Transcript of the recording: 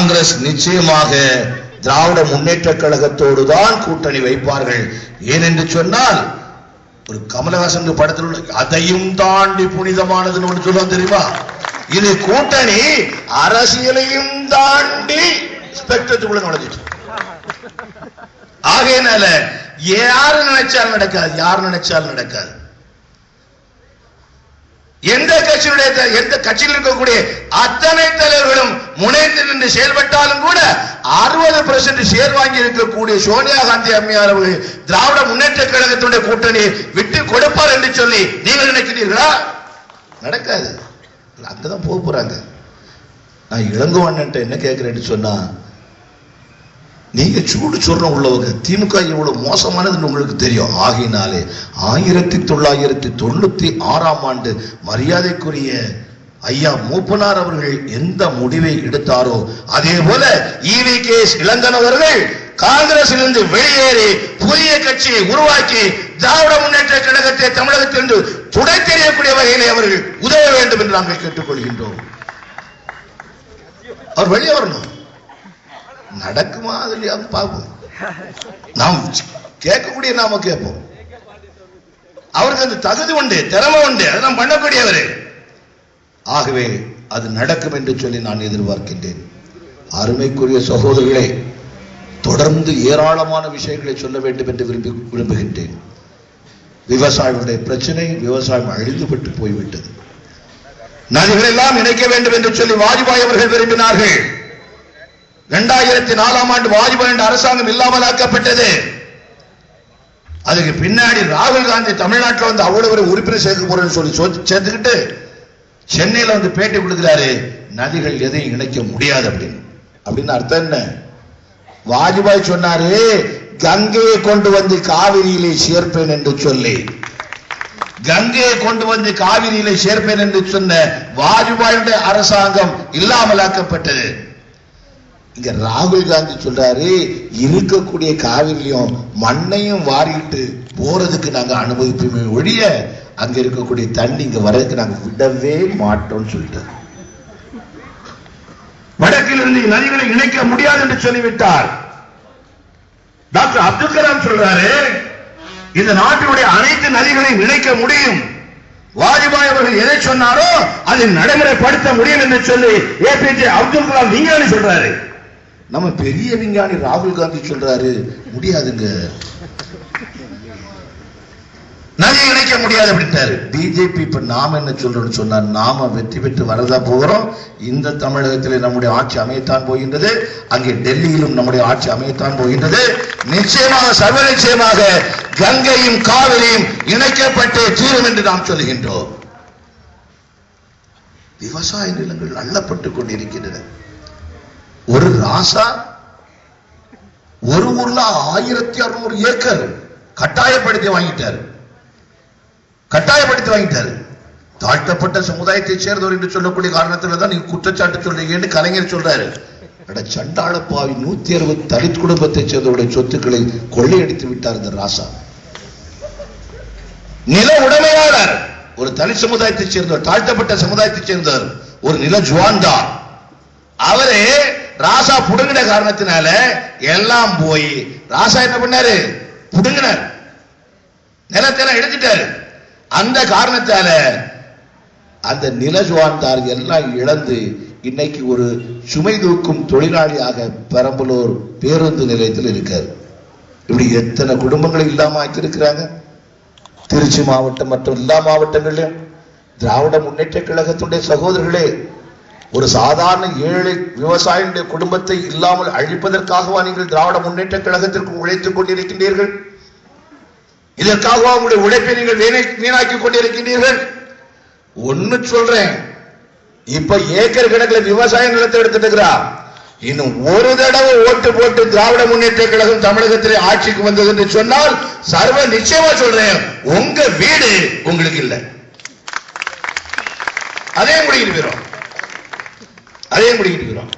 காங்கிரஸ் நிச்சயமாக திராவிட முன்னேற்ற கழகத்தோடு தான் கூட்டணி வைப்பார்கள். ஏனென்று சொன்னால் ஒரு கமலஹாசன் படத்தில் உள்ள அதையும் தாண்டி புனிதமானதுன்னு ஒன்று சொல்லுவோம் தெரியுமா? இது கூட்டணி அரசியலையும் தாண்டி ஸ்பெக்டத்துக்குள்ள நுழைஞ்சிட்டு ஆகையினால யாரு நினைச்சாலும் நடக்காது யார் நினைச்சாலும் நடக்காது. எந்த கட்சியுடைய எந்த கட்சியில் இருக்கக்கூடிய அத்தனை தலைவர்களும் முனைந்து நின்று செயல்பட்டாலும் கூட அறுபது பெர்சென்ட் ஷேர் வாங்கி இருக்கக்கூடிய சோனியா காந்தி அம்மையார் அவர்கள் திராவிட முன்னேற்ற கழகத்துடைய கூட்டணி விட்டு கொடுப்பார் என்று சொல்லி நீங்கள் நினைக்கிறீர்களா? நடக்காது. அங்கதான் போக போறாங்க. நான் இளங்கோவன்ட்ட என்ன கேட்கிறேன்னு சொன்னா நீங்க சூடு சொல்றோம் உள்ளவங்க திமுக எவ்வளவு மோசமானதுன்னு உங்களுக்கு தெரியும். ஆகினாலே ஆயிரத்தி தொள்ளாயிரத்தி தொண்ணூத்தி ஆறாம் ஆண்டு மரியாதைக்குரிய ஐயா மூப்பனார் அவர்கள் எந்த முடிவை எடுத்தாரோ அதே போல ஈவி கே. இளங்கன் அவர்கள் காங்கிரசிலிருந்து வெளியேறி புதிய கட்சியை உருவாக்கி திராவிட முன்னேற்ற கழகத்தை தமிழகத்திலிருந்து துடை தெரியக்கூடிய வகையிலே அவர்கள் உதவ வேண்டும் என்று நாங்கள் கேட்டுக்கொள்கின்றோம். அவர் வெளியே வரணும். நடக்குமா அது பார்ப்போம் நாம் கேட்கக்கூடிய நாம கேட்போம். அவருக்கு அந்த தகுதி உண்டு திறமை உண்டு அதெல்லாம் பண்ணக்கூடியவர். ஆகவே அது நடக்கும் என்று சொல்லி நான் எதிர்பார்க்கின்றேன். அருமைக்குரிய சகோதரர்களே தொடர்ந்து ஏராளமான விஷயங்களை சொல்ல வேண்டும் என்று விரும்பி விரும்புகின்றேன். விவசாயிகளுடைய பிரச்சனை விவசாயம் அழிந்துபட்டு போய்விட்டது. நதிகள் எல்லாம் இணைக்க வேண்டும் என்று சொல்லி வாஜ்பாய் அவர்கள் விரும்பினார்கள். இரண்டாயிரத்தி நாலாம் ஆண்டு வாஜ்பாய் என்ற அரசாங்கம் இல்லாமல் ஆக்கப்பட்டது அதுக்கு பின்னாடி ராகுல் காந்தி தமிழ்நாட்டில் வந்து அவ்வளவு ஒரு உறுப்பினர் சேர்க்க போறேன்னு சொல்லி சேர்த்துக்கிட்டு சென்னையில வந்து பேட்டி கொடுக்கிறாரு நதிகள் எதையும் இணைக்க முடியாது அப்படின்னு. அப்படின்னு அர்த்தம் என்ன? வாஜ்பாய் சொன்னாரு கங்கையை கொண்டு வந்து காவிரியிலே சேர்ப்பேன் என்று சொல்லி. கங்கையை கொண்டு வந்து காவிரியிலே சேர்ப்பேன் என்று சொன்ன வாஜ்பாயுடைய அரசாங்கம் இல்லாமலாக்கப்பட்டது. இங்க ராகுல் காந்தி சொல்றாரு இருக்கக்கூடிய காவிரிலையும் மண்ணையும் வாரிட்டு போறதுக்கு நாங்க அனுமதிப்போமே ஒழிய அங்க இருக்கக்கூடிய தண்ணி இங்க வர்றதுக்கு நாங்க விடவே மாட்டோம்னு வடக்கில் வடக்கிலிருந்து நதிகளை இணைக்க முடியாது என்று சொல்லிவிட்டார். டாக்டர் அப்துல் கலாம் சொல்றாரு இந்த நாட்டினுடைய அனைத்து நதிகளையும் இணைக்க முடியும். வாஜ்பாய் அவர்கள் எதை சொன்னாரோ அதை நடைமுறைப்படுத்த முடியும் என்று சொல்லி ஏபிஜே அப்துல் கலாம் விஞ்ஞானி சொல்றாரு. நம்ம பெரிய விஞ்ஞானி ராகுல் காந்தி சொல்றாரு முடியாதுங்க. நிறைய இணைக்க முடியாது அப்படின்ட்டாரு. பிஜேபி இப்ப நாம என்ன சொல்றோம்னு சொன்னா நாம வெற்றி பெற்று வரதா போகிறோம். இந்த தமிழகத்தில் நம்முடைய ஆட்சி அமையத்தான் போகின்றது. அங்கே டெல்லியிலும் நம்முடைய ஆட்சி அமையத்தான் போகின்றது. நிச்சயமாக சர்வ நிச்சயமாக கங்கையும் காவிரியும் இணைக்கப்பட்டு தீரும் என்று நாம் சொல்லுகின்றோம் விவசாய நிலங்கள் அள்ளப்பட்டுக் கொண்டிருக்கின்றன. ஒரு ராசா ஒரு ஊர்ல ஆயிரத்தி அறுநூறு ஏக்கர் கட்டாயப்படுத்தி வாங்கிட்டாரு. கட்டாயப்படுத்தி வாங்கிட்டாரு. தாழ்த்தப்பட்ட சமுதாயத்தை சேர்ந்தவர் என்று சொல்லக்கூடிய காரணத்துல தான் நீங்க குற்றச்சாட்டு சொல்றீங்கன்னு கலைஞர் சொல்றாரு. சண்டாளப்பாவி நூத்தி அறுபது தலித் குடும்பத்தை சேர்ந்தவருடைய சொத்துக்களை கொள்ளையடித்து விட்டார் இந்த ராசா. நில உடமையாளர். ஒரு தனி சமுதாயத்தை சேர்ந்தவர் தாழ்த்தப்பட்ட சமுதாயத்தை சேர்ந்தவர் ஒரு நில ஜுவான்தார் அவரே ராசா புடுங்கின காரணத்தினால எல்லாம் போய் ராசா என்ன பண்ணாரு? புடுங்கினார். நிலத்தெல்லாம் எடுத்துட்டாரு அந்த காரணத்தால அந்த நிலஜுவான்தார் எல்லாம் இழந்து இன்னைக்கு ஒரு சுமை தூக்கும் தொழிலாளியாக பெரம்பலூர் பேருந்து நிலையத்தில் இருக்கார். இப்படி எத்தனை குடும்பங்களை இல்லாம ஆக்கியிருக்கிறாங்க? திருச்சி மாவட்டம் மற்றும் எல்லா மாவட்டங்களிலும் திராவிட முன்னேற்ற கழகத்துடைய சகோதரர்களே ஒரு சாதாரண ஏழை விவசாயியுடைய குடும்பத்தை இல்லாமல் அழிப்பதற்காகவா நீங்கள் திராவிட முன்னேற்ற கழகத்திற்கு உழைத்துக் கொண்டிருக்கின்றீர்கள்? இதற்காகவா உங்களுடைய உழைப்பை நீங்கள் வீணாக்கி கொண்டிருக்கின்றீர்கள்? ஒன்னு சொல்றேன். இப்ப ஏக்கர் கணக்கில் விவசாய நிலத்தை எடுத்துட்டு இருக்கிறா. இன்னும் ஒரு தடவை ஓட்டு போட்டு திராவிட முன்னேற்ற கழகம் தமிழகத்திலே ஆட்சிக்கு வந்தது என்று சொன்னால் சர்வ நிச்சயமா சொல்றேன். உங்க வீடு உங்களுக்கு இல்லை. அதே முடிக்கிட்டு போயிடும் அதையும் முடிக்கிட்டு போயிடும்